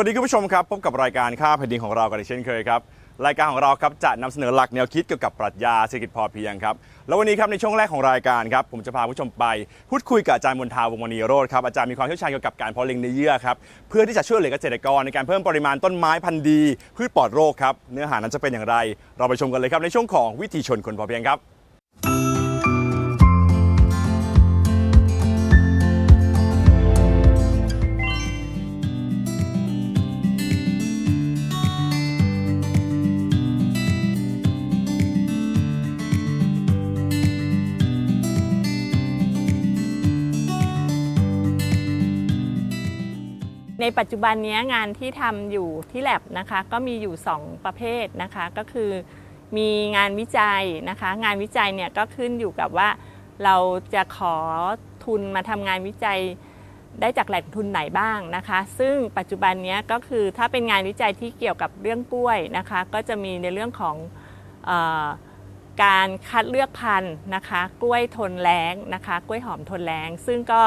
วัสดีคุณผู้ชมครับ พบกับรายการค่าแผ่นดินของเรากันอีกเช่นเคยครับ รายการของเราครับจะนำเสนอหลักแนวคิดเกี่ยวกับปรัชญาเศรษฐกิจพอเพียงครับ แล้ววันนี้ครับในช่วงแรกของรายการครับผมจะพาผู้ชมไป พูดคุยกับอาจารย์มนทาวงมณีโรธครับอาจารย์มีความเชี่ยวชาญเกี่ยวกับการเพาะเลี้ยงในเยื่อครับเพื่อที่จะช่วยเหลือเกษตรกรในการเพิ่มปริมาณต้นไม้พันธุ์ดีพืชปลอดโรคครับเนื้อหานั้นจะเป็นอย่างไร เราไปชมกันเลยครับในช่วงของวิถีชนคนพอเพียงครับ ในปัจจุบันนี้งานที่ทำอยู่ที่แลบนะคะก็มีอยู่ 2 ประเภทนะคะก็คือมีงานวิจัยนะคะ งานวิจัยเนี่ยก็ขึ้นอยู่กับว่า เราจะขอทุนมาทำงานวิจัยได้จากแหล่งทุนไหนบ้างนะคะ ซึ่งปัจจุบันนี้ก็คือถ้าเป็นงานวิจัยที่เกี่ยวกับเรื่องกล้วยนะคะ ก็จะมีในเรื่องของออการคัดเลือกพันธุ์นะคะ กล้วยทนแล้งนะคะ กล้วยหอมทนแล้ง ซึ่งก็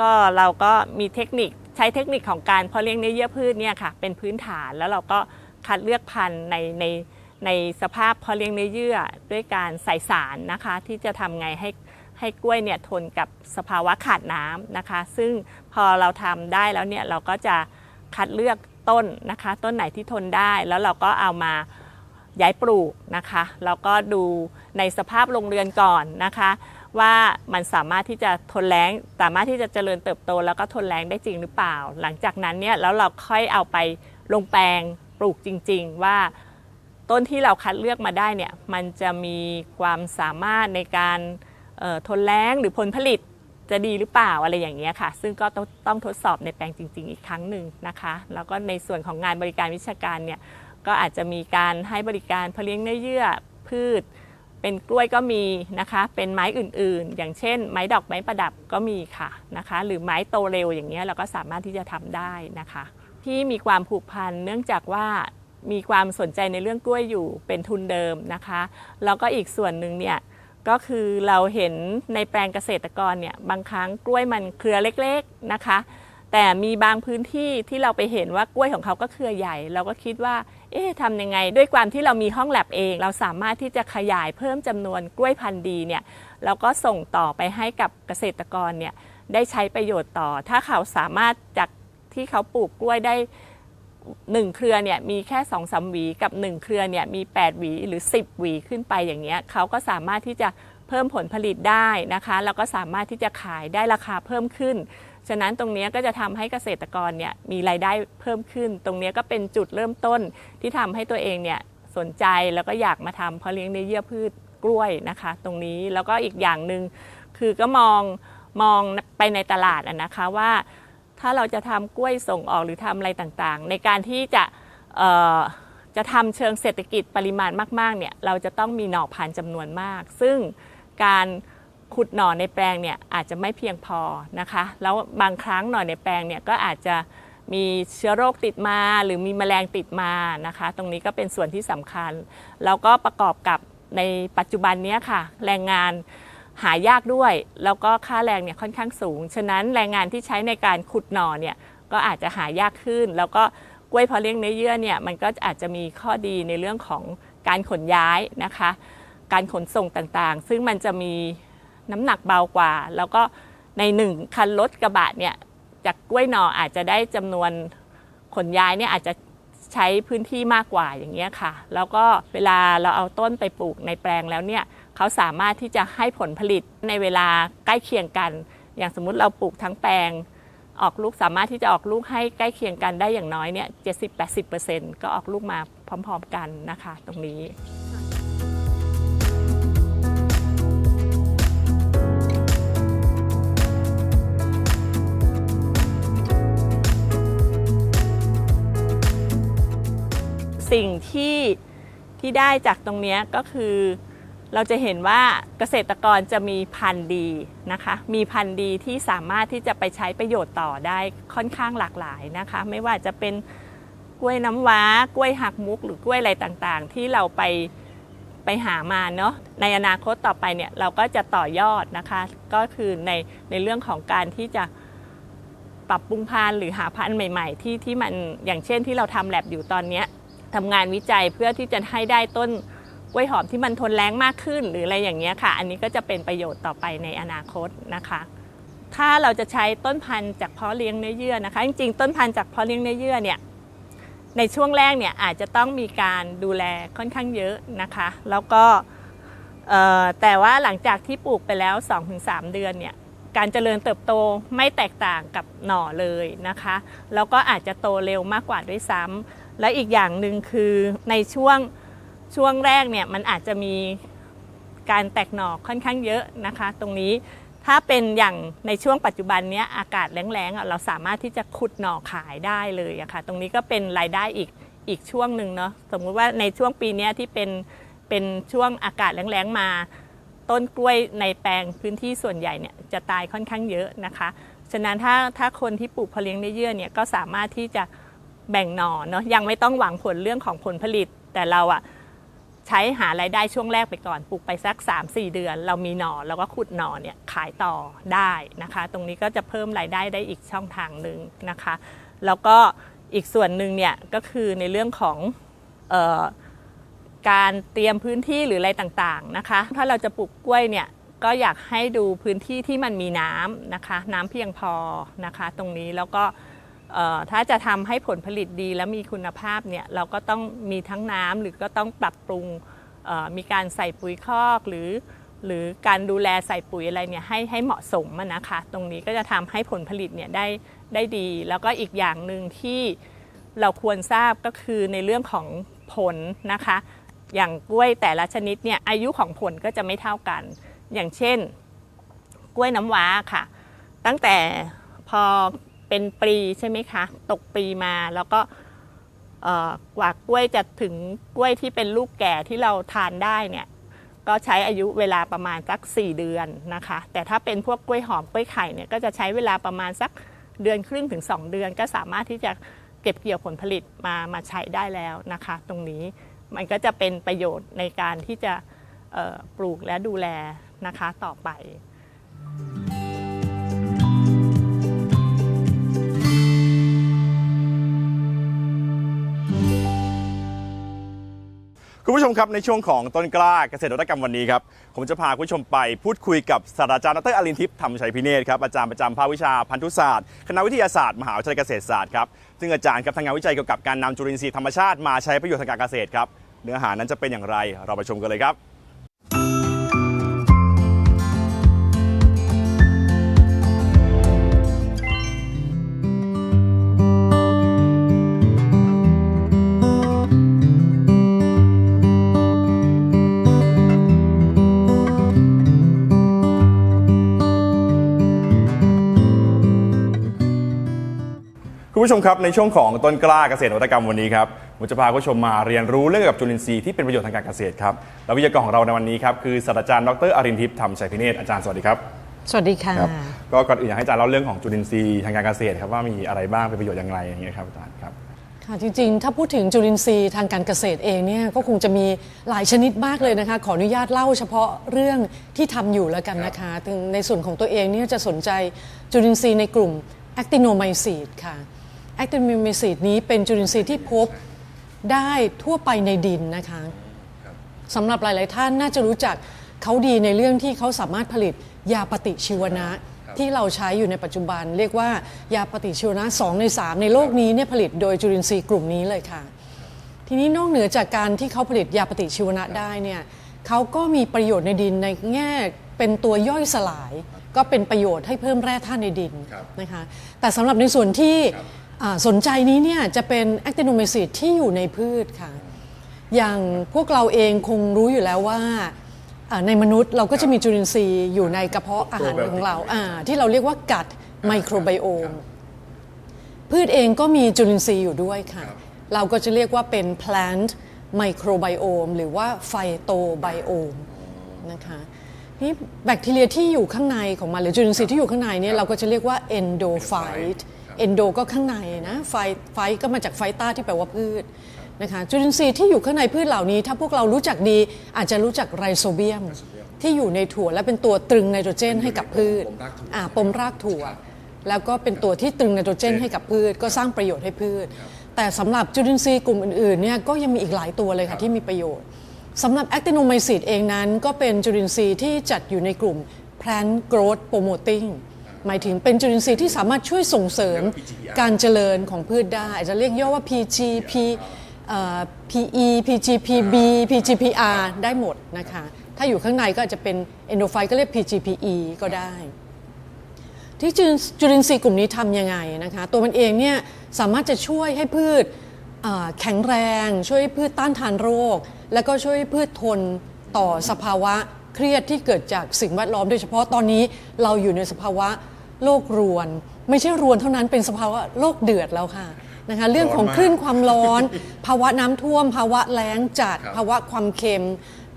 ก็เราก็มีเทคนิค ใช้เทคนิคของการเพาะเลี้ยงเนื้อเยื่อพืชเนี่ยค่ะเป็นพื้นฐานแล้วเราก็คัดเลือกพันธุ์ในในในสภาพเพาะเลี้ยงเนื้อเยื่อด้วยการใส่สารนะคะ ที่จะทำไงให้ให้กล้วยเนี่ยทนกับสภาวะขาดน้ำนะคะ ซึ่งพอเราทำได้แล้วเนี่ยเราก็จะคัดเลือกต้นนะคะ ต้นไหนที่ทนได้แล้วเราก็เอามาย้ายปลูกนะคะแล้วก็ดูในสภาพโรงเรือนก่อนนะคะ ว่ามันสามารถที่จะทนแรงสามารถที่จะเจริญเติบโต แล้วก็ทนแรงได้จริงหรือเปล่า หลังจากนั้นเนี่ยแล้วเราค่อยเอาไปลงแปลงปลูกจริง ๆ ว่าต้นที่เราคัดเลือกมาได้เนี่ยมันจะมีความสามารถในการทนแรงหรือผลผลิตจะดีหรือเปล่าอะไรอย่างเงี้ยค่ะ ซึ่งก็ต้องต้องทดสอบในแปลงจริง ๆ อีกครั้งหนึ่งนะคะ แล้วก็ในส่วนของงานบริการวิชาการเนี่ยก็อาจจะมีการให้บริการเพาะเลี้ยงเนื้อเยื่อพืช เป็นกล้วยก็มีนะคะ เป็นไม้อื่นๆ อย่างเช่น ไม้ดอกไม้ประดับก็มีค่ะนะคะ หรือไม้โตเร็วอย่างเงี้ยเราก็สามารถที่จะทำได้นะคะ ที่มีความผูกพันเนื่องจากว่ามีความสนใจในเรื่องกล้วยอยู่เป็นทุนเดิมนะคะแล้วก็อีกส่วนหนึ่งเนี่ยก็คือเราเห็นในแปลงเกษตรกรเนี่ยบางครั้งกล้วยมันเครือเล็กๆนะคะ แต่มีบางพื้นที่ที่เราไปเห็นว่ากล้วยของเขาก็เครือใหญ่ เราก็คิดว่า เอ๊ะทำยังไง ด้วยความที่เรามีห้องแลบเอง เราสามารถที่จะขยายเพิ่มจำนวนกล้วยพันธุ์ดีเนี่ยเราก็ส่งต่อไปให้กับเกษตรกรเนี่ยได้ใช้ประโยชน์ต่อ ถ้าเขาสามารถจากที่เขาปลูกกล้วยได้หนึ่งเครือเนี่ยมีแค่2อสหวีกับ1เครือเนี่ยมี 8 หวีหรือ 10 หวีขึ้นไปอย่างเงี้ยเขาก็สามารถที่จะเพิ่มผลผลิตได้นะคะ แล้วก็สามารถที่จะขายได้ราคาเพิ่มขึ้น ฉะนั้นตรงนี้ก็จะทำให้เกษตรกรเนี่ยมีรายได้เพิ่มขึ้น ตรงนี้ก็เป็นจุดเริ่มต้นที่ทำให้ตัวเองเนี่ยสนใจแล้วก็อยากมาทำเพาะเลี้ยงในเยื่อพืชกล้วยนะคะ ตรงนี้แล้วก็อีกอย่างหนึ่งคือก็มองมองไปในตลาดอะนะคะว่า ถ้าเราจะทำกล้วยส่งออกหรือทำอะไรต่างๆ ในการที่จะจะทำเชิงเศรษฐกิจปริมาณมากๆเนี่ยเราจะต้องมีหน่อพันธุ์จำนวนมาก ซึ่งการ ขุดหน่อในแปลงเนี่ยอาจจะไม่เพียงพอนะคะ แล้วบางครั้งหน่อในแปลงเนี่ยก็อาจจะมีเชื้อโรคติดมาหรือมีแมลงติดมานะคะ ตรงนี้ก็เป็นส่วนที่สำคัญ แล้วก็ประกอบกับในปัจจุบันนี้ค่ะ แรงงานหายากด้วย แล้วก็ค่าแรงเนี่ยค่อนข้างสูง ฉะนั้นแรงงานที่ใช้ในการขุดหน่อเนี่ยก็อาจจะหายากขึ้น แล้วก็กล้วยพาะเลี้ยงเนื้อเยื่อเนี่ยมันก็อาจจะมีข้อดีในเรื่องของการขนย้ายนะคะ การขนส่งต่างๆ ซึ่งมันจะมี น้ำหนักเบากว่า แล้วก็ในหนึ่งคันรถกระบะเนี่ยจากกล้วยหน่ออาจจะได้จำนวนขนย้ายเนี่ยอาจจะใช้พื้นที่มากกว่าอย่างเงี้ยค่ะ แล้วก็เวลาเราเอาต้นไปปลูกในแปลงแล้วเนี่ยเขาสามารถที่จะให้ผลผลิตในเวลาใกล้เคียงกัน อย่างสมมุติเราปลูกทั้งแปลง ออกลูกสามารถที่จะออกลูกให้ใกล้เคียงกันได้อย่างน้อยเนี่ย70-80%ก็ออกลูกมาพร้อม ๆ กันนะคะ ตรงนี้ สิ่งที่ที่ได้จากตรงนี้ก็คือ เราจะเห็นว่าเกษตรกรจะมีพันธุ์ดีนะคะ มีพันธุ์ดีที่สามารถที่จะไปใช้ประโยชน์ต่อได้ค่อนข้างหลากหลายนะคะ ไม่ว่าจะเป็นกล้วยน้ำว้ากล้วยหักมุก หรือกล้วยอะไรต่างๆ ที่เราไปไปหามาเนาะในอนาคตต่อไปเนี่ยเราก็จะต่อยอดนะคะ ก็คือในในเรื่องของการที่จะปรับปรุงพันธุ์หรือหาพันธุ์ใหม่ ๆ ที่ที่มันอย่างเช่นที่เราทำแลบอยู่ตอนเนี้ย ทำงานวิจัยเพื่อที่จะให้ได้ต้นกล้วยหอมที่มันทนแรงมากขึ้น หรืออะไรอย่างเงี้ยค่ะ อันนี้ก็จะเป็นประโยชน์ต่อไปในอนาคตนะคะ ถ้าเราจะใช้ต้นพันธุ์จากเพาะเลี้ยงเนื้อเยื่อนะคะ จริงๆ ต้นพันธุ์จากเพาะเลี้ยงเนื้อเยื่อเนี่ยในช่วงแรกเนี่ยอาจจะต้องมีการดูแลค่อนข้างเยอะนะคะ แล้วก็แต่ว่าหลังจากที่ปลูกไปแล้ว 2-3 เดือนเนี่ยการเจริญเติบโตไม่แตกต่างกับหน่อเลยนะคะ แล้วก็อาจจะโตเร็วมากกว่าด้วยซ้ำ และอีกอย่างหนึ่งคือในช่วงช่วงแรกเนี่ยมันอาจจะมีการแตกหน่อค่อนข้างเยอะนะคะ ตรงนี้ถ้าเป็นอย่างในช่วงปัจจุบันเนี้ยอากาศแล้งๆเราสามารถที่จะขุดหน่อขายได้เลยอะค่ะตรงนี้ก็เป็นรายได้อีกอีกช่วงหนึ่งเนาะสมมุติว่าในช่วงปีนี้ที่เป็นเป็นช่วงอากาศแล้งๆมา ต้นกล้วยในแปลงพื้นที่ส่วนใหญ่เนี่ยจะตายค่อนข้างเยอะนะคะ ฉะนั้นถ้าถ้าคนที่ปลูกเพเลี้ยงเนื้อเยื่อเนี่ยก็สามารถที่จะ แบ่งหน่อเนาะยังไม่ต้องหวังผลเรื่องของผลผลิต แต่เราอะใช้หารายได้ช่วงแรกไปก่อนปลูกไปสัก 3-4 เดือน เรามีหน่อแล้วก็ขุดหน่อเนี่ยขายต่อได้นะคะ ตรงนี้ก็จะเพิ่มรายได้ได้อีกช่องทางหนึ่งนะคะ แล้วก็อีกส่วนหนึ่งเนี่ยก็คือในเรื่องของออการเตรียมพื้นที่หรืออะไรต่างๆนะคะ ถ้าเราจะปลูกกล้วยเนี่ยก็อยากให้ดูพื้นที่ที่มันมีน้ำนะคะ น้ำเพียงพอนะคะ ตรงนี้แล้วก็ ถ้าจะทำให้ผลผลิตดีและมีคุณภาพเนี่ยเราก็ต้องมีทั้งน้ำหรือก็ต้องปรับปรุงมีการใส่ปุ๋ยคอกหรือหรือการดูแลใส่ปุ๋ยอะไรเนี่ยให้ให้เหมาะสมอะนะคะ ตรงนี้ก็จะทำให้ผลผลิตเนี่ยได้ได้ดี แล้วก็อีกอย่างหนึ่งที่เราควรทราบก็คือในเรื่องของผลนะคะ อย่างกล้วยแต่ละชนิดเนี่ยอายุของผลก็จะไม่เท่ากัน อย่างเช่น กล้วยน้ำว้าค่ะ ตั้งแต่พอ เป็นปีใช่ไหมคะ ตกปีมาแล้วก็กว่ากล้วยจะถึงกล้วยที่เป็นลูกแก่ที่เราทานได้เนี่ยก็ใช้อายุเวลาประมาณสัก 4 เดือนนะคะ แต่ถ้าเป็นพวกกล้วยหอมกล้วยไข่เนี่ยก็จะใช้เวลาประมาณสักเดือนครึ่งถึง 2 เดือน ก็สามารถที่จะเก็บเกี่ยวผลผลิตมามาใช้ได้แล้วนะคะ ตรงนี้มันก็จะเป็นประโยชน์ในการที่จะปลูกและดูแลนะคะต่อไป คุณผู้ชมครับในช่วงของต้นกล้าเกษตรนวัตกรรมวันนี้ครับผมจะพาคุณผู้ชมไปพูดคุยกับศาสตราจารย์ดรอลินทิพย์ธรรมชัยพิเนศครับอาจารย์ประจำภาควิชาพันธุศาสตร์คณะวิทยาศาสตร์มหาวิทยาลัยเกษตรศาสตร์ครับซึ่งอาจารย์ครับทำงานวิจัยเกี่ยวกับการนำจุลินทรีย์ธรรมชาติมาใช้ประโยชน์ทางการเกษตรครับเนื้อหานั้นจะเป็นอย่างไรเราไปชมกันเลยครับ ผู้ชมครับในช่วงของต้นกล้าเกษตรนวัตกรรมวันนี้ครับผมจะพาคุณผู้ชมมาเรียนรู้เรื่องเกี่ยวกับจุลินทรีย์ที่เป็นประโยชน์ทางการเกษตรครับและวิทยากรของเราในวันนี้ครับคือศาสตราจารย์ดรอรินทิพย์ธรรมชัยพิเนศอาจารย์สวัสดีครับสวัสดีค่ะครับก็ก่อนอื่นอยากให้อาจารย์เล่าเรื่องของจุลินทรีย์ทางการเกษตรครับว่ามีอะไรบ้างเป็นประโยชน์อย่างไรอย่างเงี้ยครับอาจารย์ครับค่ะจริงๆ ถ้าพูดถึงจุลินทรีย์ทางการเกษตรเองเนี่ยก็คงจะมีหลายชนิดมากเลยนะคะ ขออนุญาตเล่าเฉพาะเรื่องที่ทำอยู่แล้วกันนะคะถึงในส่วนของตัวเองเนี่ยจะสนใจจุลินทรีย์ในกลุ่ม actinomycete ค่ะ actinomycete นี้เป็นจุลินทรีย์ที่พบได้ทั่วไปในดินนะคะสำหรับหลาย ๆ ท่านน่าจะรู้จักเขาดีในเรื่องที่เขาสามารถผลิตยาปฏิชีวนะ ที่เราใช้อยู่ในปัจจุบัน เรียกว่ายาปฏิชีวนะ 2 ใน 3 ในโลกนี้เนี่ยผลิตโดยจุลินทรีย์กลุ่มนี้เลยค่ะ ทีนี้นอกเหนือจากการที่เขาผลิตยาปฏิชีวนะได้เนี่ยเขาก็มีประโยชน์ในดินในแง่เป็นตัวย่อยสลาย ก็เป็นประโยชน์ให้เพิ่มแร่ธาตุในดินนะคะแต่สำหรับในส่วนที่อ่า สนใจนี้เนี่ยจะเป็นแอคติโนเมซิตที่อยู่ในพืชค่ะ อย่างพวกเราเองคงรู้อยู่แล้วว่าอ่าในมนุษย์เราก็จะมีจุลินทรีย์อยู่ในกระเพาะอาหารของเราอ่าที่เราเรียกว่ากัดไมโครไบโอม พืชเองก็มีจุลินทรีย์อยู่ด้วยค่ะ เราก็จะเรียกว่าเป็น plant microbiome หรือว่า phytobiome นะคะนี่แบคทีเรียที่อยู่ข้างในของมันหรือจุลินทรีย์ที่อยู่ข้างในเนี่ยเราก็จะเรียกว่า endophyte endo ก็ข้างในนะไฟไฟก็มาจากไฟต้าที่แปลว่าพืชนะคะจุลินทรีย์ที่อยู่ข้างในพืชเหล่านี้ ถ้าพวกเรารู้จักดีอาจจะรู้จักไรโซเบียม ที่อยู่ในถั่วและเป็นตัวตรึงไนโตรเจนให้กับพืชอ่าปมรากถั่ว แล้วก็เป็นตัวที่ตรึงไนโตรเจนให้กับพืช ก็สร้างประโยชน์ให้พืช แต่สำหรับจุลินทรีย์กลุ่มอื่นๆเนี่ยก็ยังมีอีกหลายตัวเลยค่ะที่มีประโยชน์สำหรับแอคติโนไมซิดเองนั้น ก็เป็นจุลินทรีย์ที่จัดอยู่ในกลุ่ม plant growth promoting หมายถึงเป็นจุลินทรีย์ที่สามารถช่วยส่งเสริมการเจริญของพืชได้ อาจจะเรียกย่อว่า PGP เอ่อ PE PGPB PGPR ได้หมดนะคะ ถ้าอยู่ข้างในก็อาจจะเป็น endophile ก็เรียก PGPE ก็ได้ ที่จุลินจุลินทรีย์กลุ่มนี้ทำยังไงนะคะ ตัวมันเองเนี่ยสามารถจะช่วยให้พืชเอ่อแข็งแรง ช่วยให้พืชต้านทานโรค แล้วก็ช่วยให้พืชทนต่อสภาวะเครียดที่เกิดจากสิ่งแวดล้อม โดยเฉพาะตอนนี้เราอยู่ในสภาวะ โลกรวน ไม่ใช่รวนเท่านั้นเป็นสภาวะโลกเดือดแล้วค่ะนะคะเรื่องของคลื่นความร้อน ภาวะน้ำท่วม ภาวะแล้งจัด ภาวะความเค็ม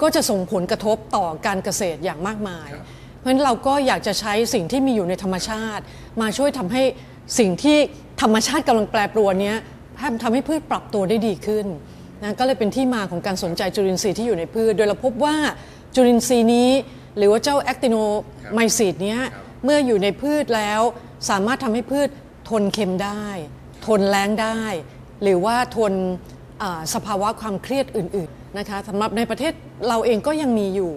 ก็จะส่งผลกระทบต่อการเกษตรอย่างมากมาย เพราะฉะนั้นเราก็อยากจะใช้สิ่งที่มีอยู่ในธรรมชาติ มาช่วยทำให้สิ่งที่ธรรมชาติกำลังแปรปรวนเนี้ยทำให้พืชปรับตัวได้ดีขึ้นนะก็เลยเป็นที่มาของการสนใจจุลินทรีย์ที่อยู่ในพืช โดยเราพบว่าจุลินทรีย์นี้ หรือว่าเจ้าแอคติโนไมซีดเนี้ย เมื่ออยู่ในพืชแล้ว สามารถทำให้พืชทนเค็มได้ ทนแล้งได้ หรือว่าทนอ่าสภาวะความเครียดอื่น ๆนะคะสำหรับในประเทศเราเองก็ยังมีอยู่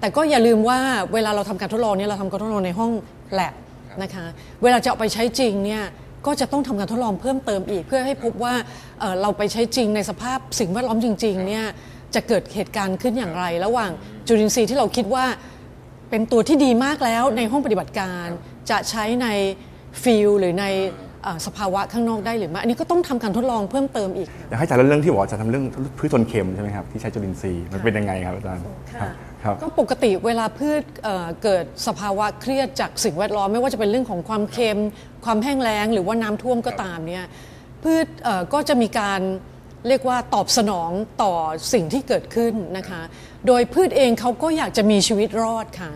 แต่ก็อย่าลืมว่าเวลาเราทำการทดลองเนี่ยเราทำการทดลองในห้องแลบนะคะเวลาจะเอาไปใช้จริงเนี่ยก็จะต้องทำการทดลองเพิ่มเติมอีก เพื่อให้พบว่าเอ่อเราไปใช้จริงในสภาพสิ่งแวดล้อมจริงๆเนี่ยจะเกิดเหตุการณ์ขึ้นอย่างไร ระหว่างจุลินทรีย์ที่เราคิดว่า เป็นตัวที่ดีมากแล้วในห้องปฏิบัติการ จะใช้ในฟิลหรือในเอ่อสภาวะข้างนอกได้หรือไม่ อันนี้ก็ต้องทำการทดลองเพิ่มเติมอีก อยากให้อาจารย์เล่าเรื่องที่บอกว่าจะทำเรื่องพืชทนเค็มใช่ไหมครับที่ใช้จุลินทรีย์มันเป็นยังไงครับอาจารย์ครับครับก็ปกติเวลาพืชเอ่อเกิดสภาวะเครียดจากสิ่งแวดล้อมไม่ว่าจะเป็นเรื่องของความเค็ม ความแห้งแล้ง หรือว่าน้ำท่วมก็ตามเนี่ยพืชเอ่อก็จะมีการ เรียกว่าตอบสนองต่อสิ่งที่เกิดขึ้นนะคะ โดยพืชเองเขาก็อยากจะมีชีวิตรอดค่ะ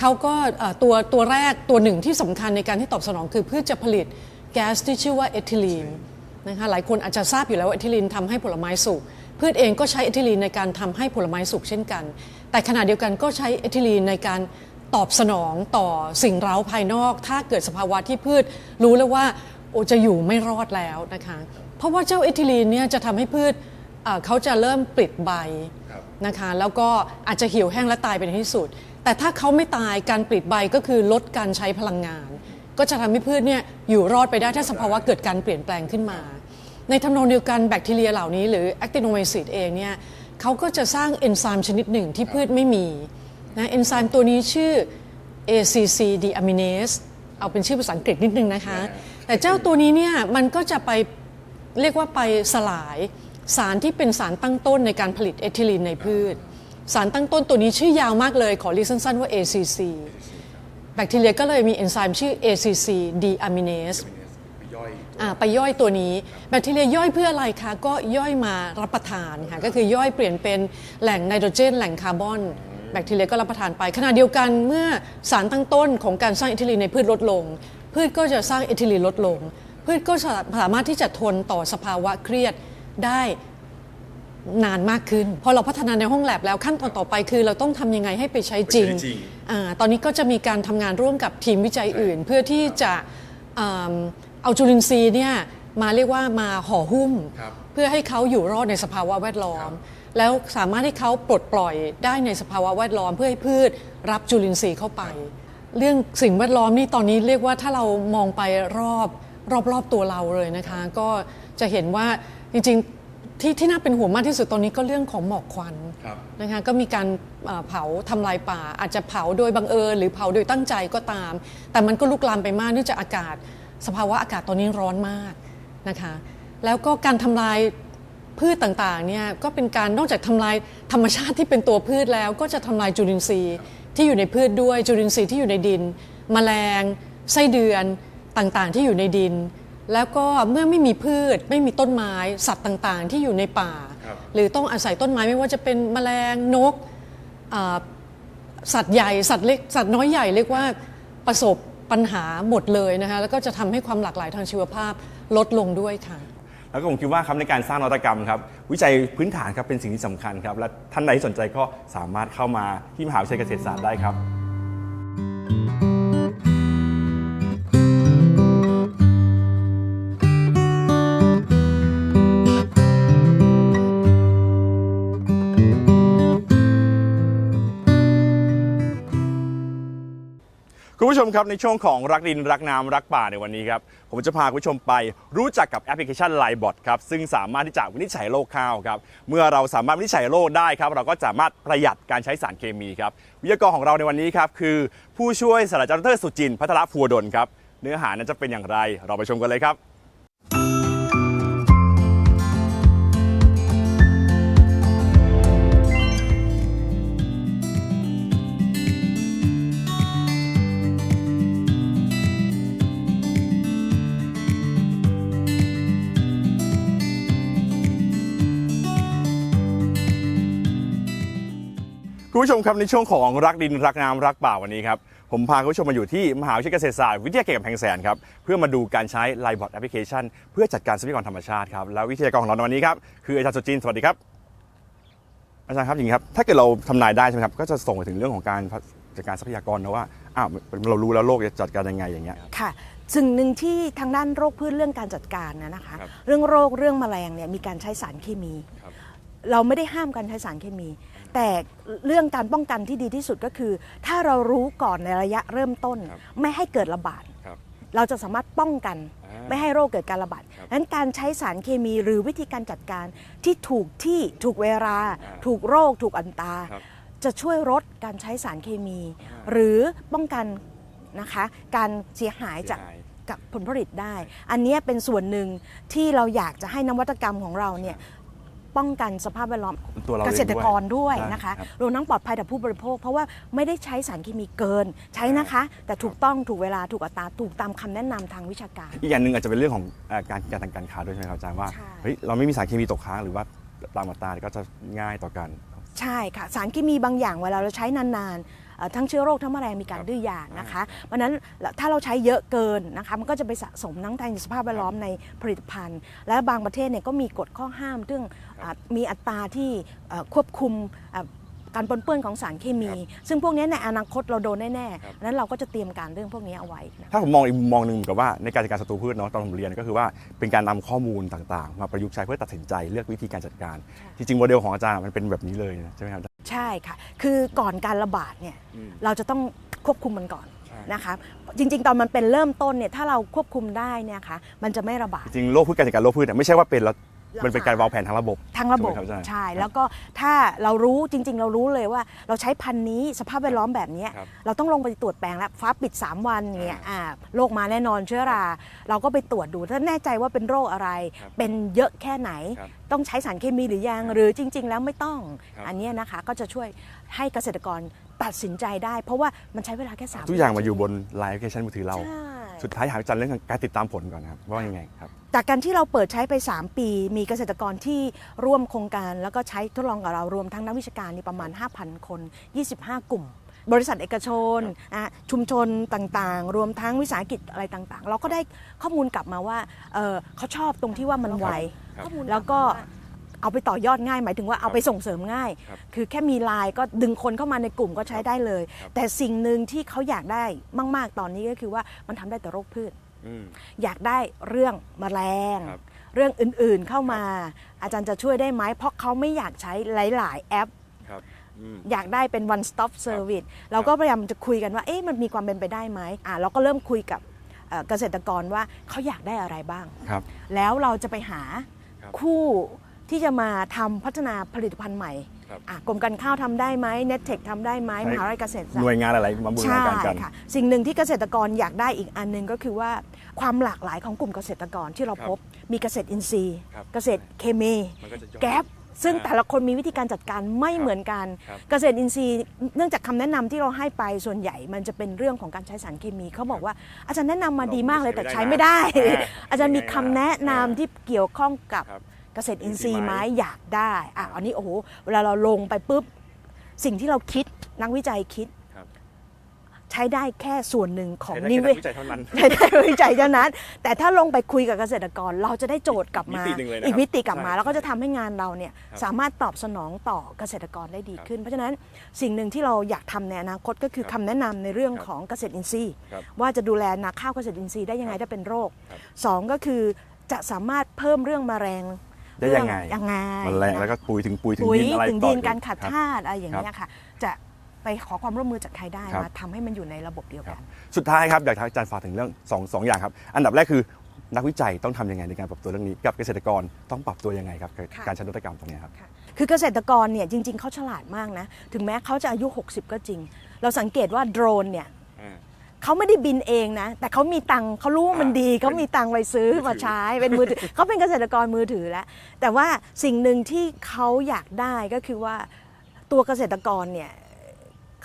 เขาก็ตัวตัวแรกตัวหนึ่งที่สำคัญในการที่ตอบสนองคือพืชจะผลิตแก๊สที่ชื่อว่าเอทิลีนนะคะหลายคนอาจจะทราบอยู่แล้วว่าเอทิลีนทำให้ผลไม้สุกพืชเองก็ใช้เอทิลีนในการทำให้ผลไม้สุกเช่นกัน แต่ขณะเดียวกันก็ใช้เอทิลีนในการตอบสนองต่อสิ่งเร้าภายนอก ถ้าเกิดสภาวะที่พืชรู้แล้วว่าโอจะอยู่ไม่รอดแล้วนะคะ เพราะว่าเจ้าเอทิลีนเนี่ยจะทำให้พืชเอ่อเขาจะเริ่มปลิดใบนะคะแล้วก็อาจจะเหี่ยวแห้งและตายไปในที่สุด แต่ถ้าเขาไม่ตายการปลิดใบก็คือลดการใช้พลังงาน ก็จะทำให้พืชเนี่ยอยู่รอดไปได้ถ้าสภาวะเกิดการเปลี่ยนแปลงขึ้นมา ในทำนองเดียวกันแบคทีเรียเหล่านี้หรือแอคติโนไมซิดเองเนี่ยเขาก็จะสร้างเอนไซม์ชนิดหนึ่งที่พืชไม่มีนะเอนไซม์ตัวนี้ชื่อ ACC deaminase เอาเป็นชื่อภาษาอังกฤษนิดนึงนะคะ แต่เจ้าตัวนี้เนี่ยมันก็จะไป เรียกว่าไปสลาย สารที่เป็นสารตั้งต้นในการผลิตเอทิลีนในพืช สารตั้งต้นตัวนี้ชื่อยาวมากเลย ขอเรียกสั้นๆว่า ACC แบคทีเรียก็เลยมีเอนไซม์ชื่อ ACC deaminase อ่าไปย่อยตัวนี้ แบคทีเรียย่อยเพื่ออะไรคะ ก็ย่อยมารับประทานค่ะก็คือย่อยเปลี่ยนเป็นแหล่งไนโตรเจน แหล่งคาร์บอน แบคทีเรียก็รับประทานไป ขณะเดียวกันเมื่อสารตั้งต้นของการสร้างเอทิลีนในพืชลดลง พืชก็จะสร้างเอทิลีนลดลง พืชก็สามารถที่จะทนต่อสภาวะเครียดได้นานมากขึ้น พอเราพัฒนาในห้องแลบแล้วขั้นตอนต่อไปคือเราต้องทำยังไงให้ไปใช้จริงไปใช้จริงอาตอนนี้ก็จะมีการทำงานร่วมกับทีมวิจัยอื่น เพื่อที่จะอ่าเอาจุลินทรีย์เนี่ยมาเรียกว่ามาห่อหุ้มครับเพื่อให้เขาอยู่รอดในสภาวะแวดล้อม แล้วสามารถให้เขาปลดปล่อยได้ในสภาวะแวดล้อม เพื่อให้พืชรับจุลินทรีย์เข้าไป เรื่องสิ่งแวดล้อมนี่ตอนนี้เรียกว่าถ้าเรามองไปรอบ รอบรอบตัวเราเลยนะคะ ก็จะเห็นว่าจริงๆที่ที่น่าเป็นห่วงมากที่สุดตอนนี้ก็เรื่องของหมอกควันครับนะคะก็มีการเอ่อเผาทำลายป่า อาจจะเผาโดยบังเอิญหรือเผาโดยตั้งใจก็ตาม แต่มันก็ลุกลามไปมากเนื่องจากอากาศ สภาวะอากาศตอนนี้ร้อนมากนะคะแล้วก็การทำลายพืชต่างๆเนี่ยก็เป็นการนอกจากทำลายธรรมชาติที่เป็นตัวพืชแล้ว ก็จะทำลายจุลินทรีย์ที่อยู่ในพืชด้วยจุลินทรีย์ที่อยู่ในดิน แมลงไส้เดือน ต่างๆที่อยู่ในดิน แล้วก็เมื่อไม่มีพืช ไม่มีต้นไม้ สัตว์ต่างๆ ที่อยู่ในป่าครับหรือต้องอาศัยต้นไม้ไม่ว่าจะเป็นแมลงนกอ่าสัตว์ใหญ่สัตว์เล็กสัตว์น้อยใหญ่เรียกว่าประสบปัญหาหมดเลยนะคะแล้วก็จะทำให้ความหลากหลายทางชีวภาพลดลงด้วยค่ะ แล้วก็ผมคิดว่าครับในการสร้างนวัตกรรมครับวิจัยพื้นฐานครับเป็นสิ่งที่สำคัญครับและท่านใดที่สนใจก็สามารถเข้ามาที่มหาวิทยาลัยเกษตรศาสตร์ได้ครับ ผู้ชมครับในช่วงของรักดินรักน้ำรักป่าในวันนี้ครับผมจะพาคุณผู้ชมไปรู้จักกับแอปพลิเคชันไลบอทครับซึ่งสามารถที่จะวินิจฉัยโรคข้าวครับเมื่อเราสามารถวินิจฉัยโรคได้ครับเราก็สามารถประหยัดการใช้สารเคมีครับวิทยากรของเราในวันนี้ครับคือผู้ช่วยศาสตราจารย์ดรสุจินต์พัทรภูวดลครับเนื้อหานั้นจะเป็นอย่างไร เราไปชมกันเลยครับ คุณผู้ชมครับในช่วงของรักดินรักน้ำรักป่าวันนี้ครับผมพาคุณผู้ชมมาอยู่ที่มหาวิทยาลัยเกษตรศาสตร์วิทยาเขตกำแพงแสนครับเพื่อมาดูการใช้ไลบอทแอปพลิเคชัน เพื่อจัดการทรัพยากรธรรมชาติครับแล้ววิทยากรของเราในวันนี้ครับคืออาจารย์สุจินต์สวัสดีครับอาจารย์ครับอย่างนี้ครับถ้าเกิดเราทำนายได้ใช่ไหมครับก็จะส่งไปถึงเรื่องของการจัดการทรัพยากรนะว่าอ้าวเรารู้แล้วโลกจะจัดการยังไงอย่างเงี้ยค่ะสิ่งหนึ่งที่ทางด้านโรคพืชเรื่องการจัดการนะนะคะครับเรื่องโรคเรื่องแมลงเนี่ยมีการใช้สารเคมีครับเราไม่ได้ห้ามการใช้สารเคมี แต่เรื่องการป้องกันที่ดีที่สุดก็คือ ถ้าเรารู้ก่อนในระยะเริ่มต้น ครับไม่ให้เกิดระบาด ครับเราจะสามารถป้องกัน อ่าไม่ให้โรคเกิดการระบาดครับนั้นการใช้สารเคมีหรือวิธีการจัดการที่ถูกที่ถูกเวลา อ่าถูกโรค ถูกอันตราครับจะช่วยลดการใช้สารเคมี อ่า หรือป้องกันนะคะการเสียหายจาก เสียหาย กับผลผลิตได้ อันเนี้ยเป็นส่วนหนึ่งที่เราอยากจะให้นวัตกรรมของเราเนี่ย ป้องกันสภาพแวดล้อมตัวเราเกองษตรกรด้วยใช่นะคะรับรวมทั้งปลอดภัยต่อผู้บริโภค เพราะว่าไม่ได้ใช้สารเคมีเกิน ใช้นะคะ แต่ถูกต้องถูกเวลาถูกอัตราถูกตามคำแนะนำทางวิชาการ อีกอย่างหนึ่งอาจจะเป็นเรื่องของเอ่อการการทางการค้าด้วยใช่ไหมครับอาจารย์ว่าใช่เฮ้ยเราไม่มีสารเคมีตกค้างหรือว่าตามอัตราก็จะง่ายต่อกันใช่ค่ะ สารเคมีบางอย่างเวลาเราใช้นานๆเอ่อ ทั้งเชื้อโรคทั้งแมลงมีการครับดื้อยานะคะอ่าเพราะฉะนั้นถ้าเราใช้เยอะเกินนะคะมันก็จะไปสะสมทั้งทางสภาพแวดล้อมในผลิตภัณฑ์ และบางประเทศเนี่ยก็มีกฎข้อห้ามเรื่องอะมีอัตราที่เอ่อควบคุมอะ การปนเปื้อนของสารเคมี ซึ่งพวกนี้ในอนาคตเราโดนแน่ครับๆเพราะฉะนั้นเราก็จะเตรียมการเรื่องพวกนี้เอาไว้นะถ้าผมมองอีกมุมมองหนึ่งเหมือนกับว่าในการจัดการศัตรูพืชเนาะตอนผมเรียนก็คือว่าเป็นการนำข้อมูลต่างๆ มาประยุกต์ใช้เพื่อตัดสินใจเลือกวิธีการจัดการ จริงๆโมเดลของอาจารย์มันเป็นแบบนี้เลยนะใช่ไหมครับใช่ค่ะ คือก่อนการระบาดเนี่ยอืมเราจะต้องควบคุมมันก่อนใช่นะคะจริง ๆ ตอนมันเป็นเริ่มต้นเนี่ยถ้าเราควบคุมได้เนี่ยค่ะมันจะไม่ระบาด จริงๆโรคพืชการจัดการโรคพืชเนี่ยไม่ใช่ว่าเป็นแล้วรักษา มัมันเป็นการวางแผนทางระบบทั้งระบบใช่ไหมครับอาจารย์ใช่ แล้วก็ถ้าเรารู้จริง ๆ เรารู้เลยว่าเราใช้พันธุ์นี้สภาพแวดล้อมแบบเนี้ยครับเราต้องลงไปตรวจแปลงแล้วฟ้าปิด 3 วันอย่างเงี้ยอ่าโรคมาแน่นอนเชื้อรา เราก็ไปตรวจดูถ้าแน่ใจว่าเป็นโรคอะไร ครับเป็นเยอะแค่ไหน ครับต้องใช้สารเคมีหรือยัง ครับหรือจริง ๆ แล้วไม่ต้อง ครับ อันเนี้ยนะคะก็จะช่วยให้เกษตรกร ตัดสินใจได้ เพราะว่ามันใช้เวลาแค่สามทุกอย่างมาอยู่บนไลน์แอปพลิเคชันมือถือเรา ใช่สุดท้ายถามอาจารย์เรื่องการติดตามผลก่อนนะครับว่ายังไงครับ จากการที่เราเปิดใช้ไป 3 ปี มีเกษตรกรที่ร่วมโครงการ แล้วก็ใช้ทดลองกับเรารวมทั้งนักวิชาการนี่ประมาณ 5,000 คน 25 กลุ่ม บริษัทเอกชนอะชุมชนต่างๆ รวมทั้งวิสาหกิจอะไรต่างๆ เราก็ได้ข้อมูลกลับมาว่าเอ่อเขาชอบตรงที่ว่ามันไวครับแล้วก็ เอาไปต่อยอดง่ายหมายถึงว่าเอาไปส่งเสริมง่ายครับคือแค่มีไลน์ก็ดึงคนเข้ามาในกลุ่มก็ใช้ได้เลยครับแต่สิ่งหนึ่งที่เขาอยากได้มาก ๆ ตอนนี้ก็คือว่ามันทำได้แต่โรคพืชอืมอยากได้เรื่องแมลงครับเรื่องอื่นๆเข้ามา อาจารย์จะช่วยได้ไหมเพราะเขาไม่อยากใช้หลาย ๆ แอปครับอืมอยากได้เป็น one stop service เราก็พยายามจะคุยกันว่าเอ๊ะมันมีความเป็นไปได้ไหมอ่าเราก็เริ่มคุยกับเอ่อเกษตรกรว่าเขาอยากได้อะไรบ้างครับแล้วเราจะไปหาครับคู่ ที่จะมาทำพัฒนาผลิตภัณฑ์ใหม่ครับอะกรมการข้าวทำได้ไหม Nettech ทำได้ไหมใช่มหาวิทยาลัยเกษตรศาสตหน่วยร์งานอะไรมาบูรใช่ณาการกันค่ะสิ่งหนึ่งที่เกษตรกรอยากได้อีกอันหนึงก็คือว่าความหลากหลายของกลุ่มเกษตรกรที่เราครับพบมีเกษตรอินทรีย์ครับเกษตรเคมีมันก็จะย่อยแก๊ปซึ่งอ่าแต่ละคนมีวิธีการจัดการไม่ครับเหมือนกันครับเกษตรอินทรีย์ เนื่องจากคำแนะนำที่เราให้ไปส่วนใหญ่มันจะเป็นเรื่องของการใช้สารเคมีเขาบอกว่า อาจารย์แนะนำมาดีมากเลยแต่ใช้ไม่ได้อ่าอาจารย์มีคำแนะนำอ่าที่เกี่ยวข้องกับครับเก ษตรอินทรีย์ไหมอินทรีย์ไหมอยากได้อะอันนี้โอ้โหเวลาเราลงไปปุ๊บสิ่งที่เราคิดนักวิจัยคิดครับใช้ได้แค่ส่วนหนึ่งของใช้ได้นิแค่เวนักศวิจัยเท่านั้นใช้ได้วิจัยเท่านั้น แต่ถ้าลงไปคุยกับเกษตรกรเราจะได้โจทย์กลับมามิติหนึ่งเลยนะครับอีกมิติกลับมาใช่แล้วก็จะทำให้งานเราเนี่ยครับสามารถตอบสนองต่อเกษตรกรได้ดีขึ้น เพราะฉะนั้นสิ่งหนึ่งที่เราอยากทำในอนาคตก็คือครับคำแนะนำในเรื่องครับของเกษตรอินทรีย์ครับว่าจะดูแลนาข้าวเกษตรอินทรีย์ได้ยังไงถ้าเป็นโรคครับสองก็คือจะสามารถเพิ่มเรื่องแมลง ได้ยังไงเรื่องยังไงมันแรงนะแล้วก็ปุ๋ยถึงปุ๋ยถึงปุ๋ยดินอะไรถึงต่อดินอีการขัดครับธาตุอะไรอย่างเงี้ยค่ะ จะไปขอความร่วมมือจากใครได้ครับมาทำให้มันอยู่ในระบบเดียวกัน สุดท้ายครับอยากให้อาจารย์ฝากถึงเรื่องสองสองอย่างครับ อันดับแรกคือนักวิจัยต้องทำยังไงในการปรับตัวเรื่องนี้ กับเกษตรกรต้องปรับตัวยังไงครับกับค่ะการใช้นวัตกรรมตรงนี้ครับคือเกษตรกรเนี่ยจริง ๆเขาฉลาดมากนะถึงแม้เขาจะอายุ 60 ก็จริง เราสังเกตว่าโดรนเนี่ย เขาไม่ได้บินเองนะ แต่เขามีตังค์เขารู้ว่ามันดีเขามีตังค์ไปซื้อมาใช้เป็นมือถือเขาเป็นเกษตรกรมือถือแล้ว แต่ว่าสิ่งหนึ่งที่เขาอยากได้ก็คือว่าตัวเกษตรกรเนี่ย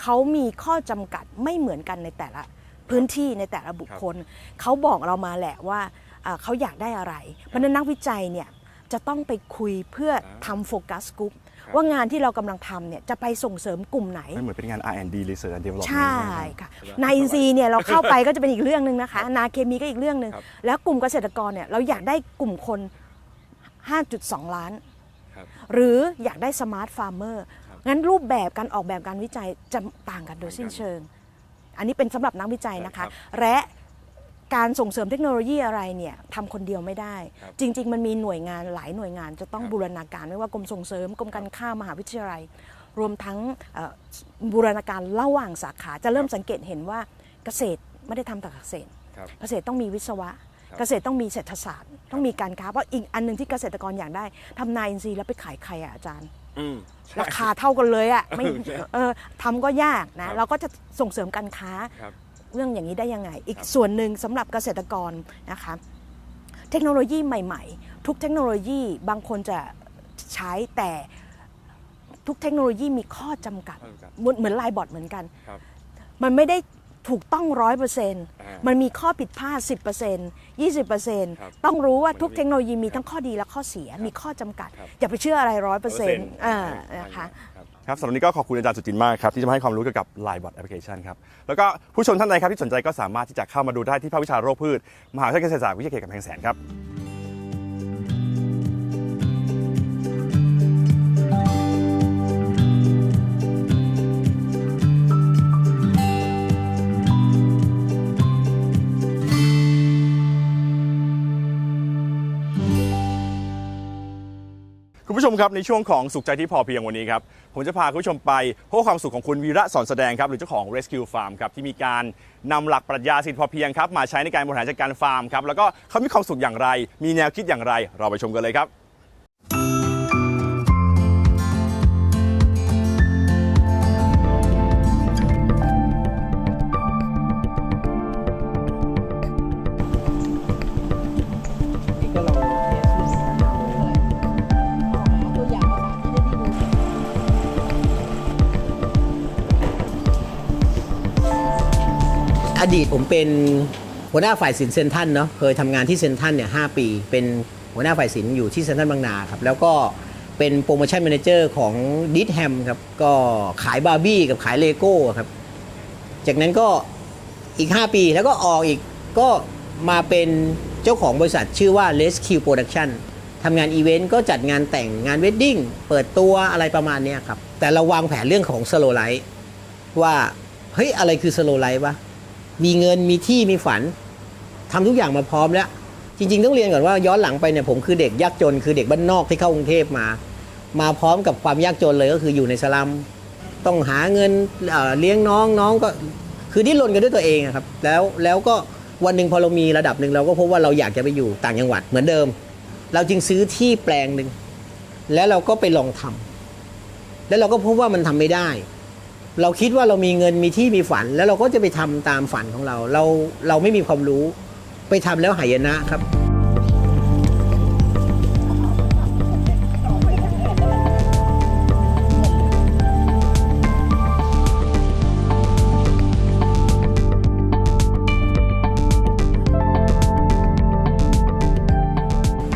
เขามีข้อจำกัดไม่เหมือนกันในแต่ละพื้นที่ในแต่ละบุคคล เขาบอกเรามาแหละว่าอ่าเขาอยากได้อะไร เพราะฉะนั้นนักวิจัยเนี่ยจะต้องไปคุยเพื่อทำโฟกัสกลุ่ม ว่างานที่เรากำลังทำเนี่ยจะไปส่งเสริมกลุ่มไหนไม่เหมือนเป็นงาน R&D Research and Development ใช่ไหมค่ะนาอินทรีย์เนี่ยเราเข้าไปก็จะเป็นอีกเรื่องหนึ่งนะคะ นาเคมีก็อีกเรื่องหนึ่งครับแล้วกลุ่มเกษตรกรเนี่ยเราอยากได้กลุ่มคน 5.2 ล้านครับหรืออยากได้สมาร์ทฟาร์มเมอร์งั้นรูปแบบการออกแบบการวิจัยจะต่างกันโดยสิ้นเชิง อันนี้เป็นสำหรับนักวิจัยนะคะ และ การส่งเสริมเทคโนโลยีอะไรเนี่ยทำคนเดียวไม่ได้ ครับจริง ๆ มันมีหน่วยงานหลายหน่วยงานจะต้องครับบูรณาการไม่ว่ากรมส่งเสริมกรมการค้ามหาวิทยาลัย รวมทั้งเอ่อบูรณาการระหว่างสาขาจะเริ่มสังเกตเห็นว่าเกษตรไม่ได้ทำแต่เกษตร ครับ เกษตรต้องมีวิศวะ ครับเกษตรต้องมีเศรษฐศาสตร์ ต้องมีการค้าเพราะอีกอันหนึ่งที่เกษตรกรอยากได้ทำนาอินทรีย์แล้วไปขายใครอะอาจารย์ อืมใช่ ราคาเท่ากันเลยอะไม่ใช่เออทำก็ยากคนะรับ เราก็จะส่งเสริมการค้า ครับ เรื่องอย่างนี้ได้ยังไง อีกครับส่วนหนึ่งสำหรับเกษตรกรนะคะ เทคโนโลยีใหม่ ๆ ทุกเทคโนโลยีบางคนจะใช้แต่ทุกเทคโนโลยีมีข้อจำกัดข้อจำกัดเหมือนเหมือนไลน์บอร์ดเหมือนกันครับมันไม่ได้ถูกต้องร้อยเปอร์เซ็นต์อ่ามันมีข้อผิดพลาด10% 20%ครับต้องรู้ว่ามันทุกมีเทคโนโลยีมีครับทั้งข้อดีและข้อเสีย มีข้อจำกัดครับอย่าไปเชื่ออะไรร้อยเปอร์เซ็นต์อ่านะคะ ครับสำหรับนี้ก็ขอบคุณอาจารย์สุจินมากครับที่จะมาให้ความรู้เกี่ยวกับ Line Bot Application ครับแล้วก็ผู้ชมท่านใดครับที่สนใจก็สามารถที่จะเข้ามาดูได้ที่ภาควิชาโรคพืช มหาวิทยาลัยเกษตรศาสตร์วิทยาเขตกำแพงแสนครับ คุณผู้ชมครับในช่วงของสุขใจที่พอเพียงวันนี้ครับผมจะพาคุณผู้ชมไปพบความสุขของคุณวีระสอนแสดงครับหรือเจ้าของ Rescue Farm ครับที่มีการนำหลักปรัชญาสิทธิพอเพียงครับมาใช้ในการบริหารจัดการฟาร์มครับแล้วก็เขามีความสุขอย่างไร มีแนวคิดอย่างไร เราไปชมกันเลยครับ ดีตผมเป็นหัวหน้าฝ่ายสินเซนทันเนาะเคยทำงานที่เซนทันเนี่ยหปี เป็นหัวหน้าฝ่ายสินอยู่ที่เซนทันบางนาครับแล้วก็เป็นโปรโมชั่นแมเนเจอร์ของดิสแฮมครับก็ขายบาร์บี้กับขายเลโก้ครับ จากนั้นก็อีก 5 ปีแล้วก็ออกอีกก็มาเป็นเจ้าของบริษัทชื่อว่า Rescue Production ทำงานอีเวนต์ก็จัดงานแต่งงานเวดดิ้งเปิดตัวอะไรประมาณนี้ครับ แต่เราวางแผนเรื่องของสโลไลท์ว่า เฮ้ย อะไรคือสโลไลท์วะ มีเงินมีที่มีฝันทำทุกอย่างมาพร้อมแล้ว จริง ๆ ต้องเรียนก่อนว่าย้อนหลังไปเนี่ยผมคือเด็กยากจน คือเด็กบ้านนอกที่เข้ากรุงเทพมา มาพร้อมกับความยากจนเลยก็คืออยู่ในสลัมต้องหาเงินเเลี้ยงน้องน้องก็คือดิ้นรนกันด้วยตัวเองครับแล้วแล้วก็วันหนึ่งพอเรามีระดับหนึ่งเราก็พบว่าเราอยากจะไปอยู่ต่างจังหวัดเหมือนเดิม เราจึงซื้อที่แปลงหนึ่งแล้วเราก็ไปลองทำแล้วเราก็พบว่ามันทำไม่ได้ เราคิดว่าเรามีเงินมีที่มีฝัน แล้วเราก็จะไปทำตามฝันของเรา เราเราไม่มีความรู้ ไปทำแล้วหายนะครับ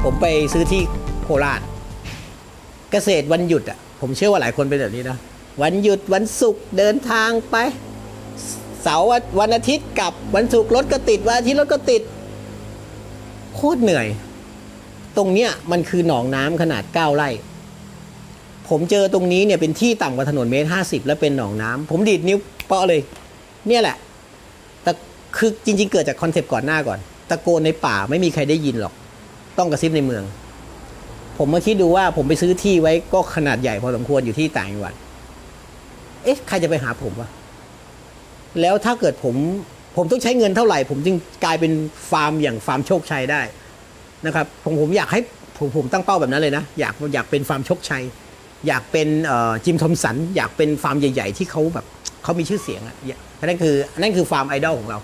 ผมไปซื้อที่โคราช เกษตรวันหยุดอะผมเชื่อว่าหลายคนเป็นแบบนี้นะ วันหยุดวันศุกร์เดินทางไป เสาร์วันอาทิตย์กลับวันศุกร์รถก็ติดวันอาทิตย์รถก็ติด โคตรเหนื่อย ตรงเนี้ยมันคือหนองน้ำขนาด9ไร่ผมเจอตรงนี้เนี่ยเป็นที่ต่ำกว่าถนนเมตรห้าสิบแล้วเป็นหนองน้ำผมดีดนิ้วเปาะเลย เนี่ยแหละ แต่คือจริง ๆ เกิดจากคอนเซปต์ก่อนหน้าก่อน ตะโกนในป่าไม่มีใครได้ยินหรอก ต้องกระซิบในเมือง ผมมาคิดดูว่าผมไปซื้อที่ไว้ก็ขนาดใหญ่พอสมควรอยู่ที่ต่างจังหวัด เอ๊ะใครจะไปหาผมวะแล้วถ้าเกิดผม ผมต้องใช้เงินเท่าไหร่ ผมจึงกลายเป็นฟาร์มอย่างฟาร์มโชคชัยได้นะครับ ผมผมอยากให้ผมผมตั้งเป้าแบบนั้นเลยนะ อยากอยากเป็นฟาร์มโชคชัย อยากเป็นจิมทอมสัน อยากเป็นฟาร์มใหญ่ ๆ ที่เขาแบบเขามีชื่อเสียงอะอย่านั่นคือนั่นคือฟาร์มไอดอลของเรา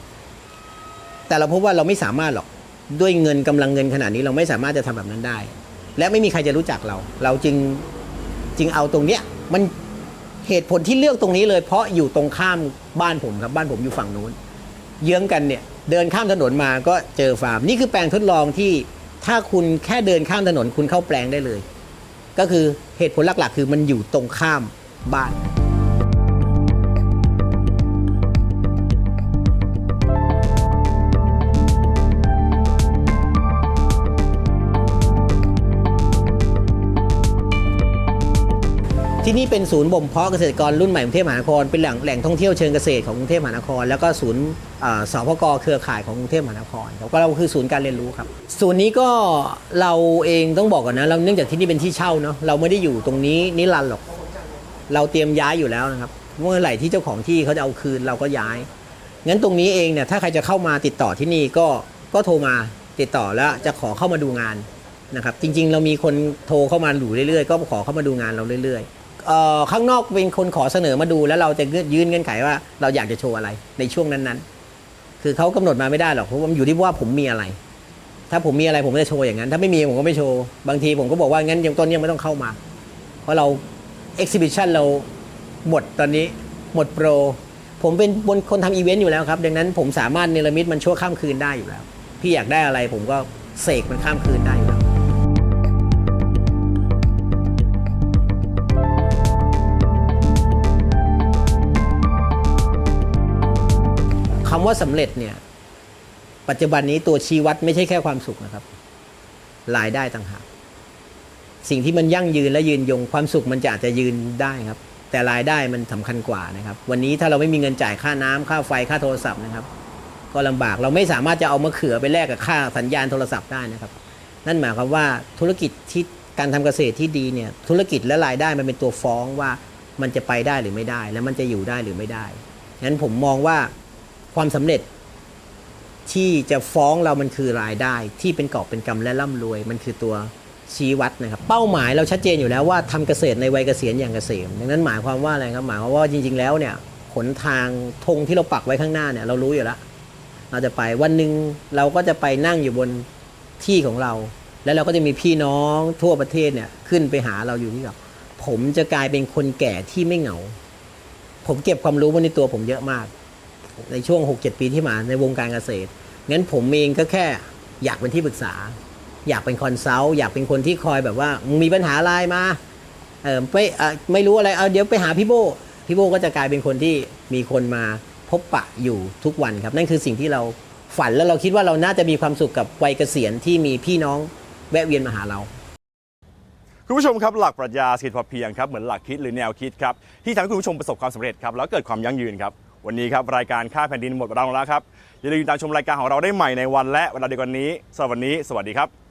แต่เราพบว่าเราไม่สามารถหรอกด้วยเงินกำลังเงินขนาดนี้เราไม่สามารถจะทำแบบนั้นได้ และไม่มีใครจะรู้จักเรา เราจึงจึงเอาตรงเนี้ยมัน เหตุผลที่เลือกตรงนี้เลยเพราะอยู่ตรงข้ามบ้านผมครับบ้านผมอยู่ฝั่งนู้น เยื้องกันเนี่ยเดินข้ามถนนมาก็เจอฟาร์ม นี่คือแปลงทดลองที่ถ้าคุณแค่เดินข้ามถนนคุณเข้าแปลงได้เลย ก็คือเหตุผลหลักๆ คือมันอยู่ตรงข้ามบ้าน ที่นี่เป็นศูนย์บ่มเพาะเกษตรกรรุ่นใหม่กรุงเทพมหานครเป็นแหล่งแหล่งท่องเที่ยวเชิงเกษตรของกรุงเทพมหานคร แล้วก็ศูนย์สพกเครือข่ายของกรุงเทพมหานครแล้วก็เราคือศูนย์การเรียนรู้ครับศูนย์นี้ก็เราเองต้องบอกก่อนนะเราเนื่องจากที่นี่เป็นที่เช่าเนาะเราไม่ได้อยู่ตรงนี้นิรันดร์หรอก เราเตรียมย้ายอยู่แล้วนะครับเมื่อไหร่ที่เจ้าของที่เขาจะเอาคืนเราก็ย้ายงั้นตรงนี้เองเนี่ยถ้าใครจะเข้ามาติดต่อที่นี่ก็ก็โทรมาติดต่อแล้วจะขอเข้ามาดูงานนะครับจริงๆ เรามีคนโทรเข้ามาดูเรื่อยๆ ก็ขอเข้ามาดูงานเราเรื่อยๆ ข้างนอกเป็นคนขอเสนอมาดู แล้วเราจะยื่นเงื่อนไขว่าเราอยากจะโชว์อะไรในช่วงนั้นๆ คือเขากำหนดมาไม่ได้หรอกเพราะว่ามันอยู่ที่ว่าผมมีอะไร ถ้าผมมีอะไรผมจะโชว์อย่างนั้น ถ้าไม่มีผมก็ไม่โชว์ บางทีผมก็บอกว่างั้นยังต้นยังไม่ต้องเข้ามา เพราะเรา exhibition เราหมดตอนนี้หมดโปร ผมเป็นบนคนทำอีเวนต์อยู่แล้วครับ ดังนั้นผมสามารถเนรมิตมันชั่วข้ามคืนได้อยู่แล้ว พี่อยากได้อะไรผมก็เสกมันข้ามคืนได้ ว่าสำเร็จเนี่ย ปัจจุบันนี้ตัวชี้วัดไม่ใช่แค่ความสุขนะครับรายได้ต่างหากสิ่งที่มันยั่งยืนและยืนยงความสุขมันจะอาจจะยืนได้ครับ แต่รายได้มันสำคัญกว่านะครับ วันนี้ถ้าเราไม่มีเงินจ่ายค่าน้ำค่าไฟค่าโทรศัพท์นะครับ ก็ลำบากเราไม่สามารถจะเอามะเขือไปแลกกับค่าสัญญาณโทรศัพท์ได้นะครับ นั่นหมายความว่าธุรกิจที่การทำเกษตรที่ดีเนี่ย ธุรกิจและรายได้มันเป็นตัวฟ้องว่ามันจะไปได้หรือไม่ได้ และมันจะอยู่ได้หรือไม่ได้งั้นผมมองว่า ความสำเร็จที่จะฟ้องเรามันคือรายได้ ที่เป็นกอบเป็นกำและร่ำรวย มันคือตัวชี้วัดนะครับ เป้าหมายเราชัดเจนอยู่แล้วว่าทำเกษตรในวัยเกษียณอย่างเกษม ดังนั้นหมายความว่าอะไรครับหมายความว่าจริง ๆ แล้วเนี่ยหนทางธงที่เราปักไว้ข้างหน้าเนี่ยเรารู้อยู่แล้วเราจะไปวันหนึ่งเราก็จะไปนั่งอยู่บนที่ของเรา แล้วเราก็จะมีพี่น้องทั่วประเทศเนี่ยขึ้นไปหาเราอยู่ที่กับผมจะกลายเป็นคนแก่ที่ไม่เหงา ผมเก็บความรู้ไว้ในตัวผมเยอะมาก ในช่วง 6-7 ปีที่มาในวงการเกษตรงั้นผมเองก็แค่อยากเป็นที่ปรึกษา อยากเป็นคอนซัลท์อยากเป็นคนที่คอยแบบว่ามึงมีปัญหาอะไรมาเออไม่เออไม่รู้อะไรเอาเดี๋ยวไปหาพี่โบพี่โบก็จะกลายเป็นคนที่มีคนมาพบปะอยู่ทุกวันครับ นั่นคือสิ่งที่เราฝันแล้วเราคิดว่าเราน่าจะมีความสุขกับวัยเกษียณที่มีพี่น้องแวะเวียนมาหาเราคุณผู้ชมครับหลักปรัชญาเศรษฐกิจพอเพียงครับเหมือนหลักคิดหรือแนวคิดครับที่ทำให้คุณผู้ชมประสบความสำเร็จครับแล้วเกิดความยั่งยืนครับ วันนี้ครับรายการค่าแผ่นดินหมดเวลาลงแล้วครับอย่าลืมติดตามชมรายการของเราได้ใหม่ในวันและเวลาเดียวกันนี้สำหรับวันนี้ สวัสดีครับ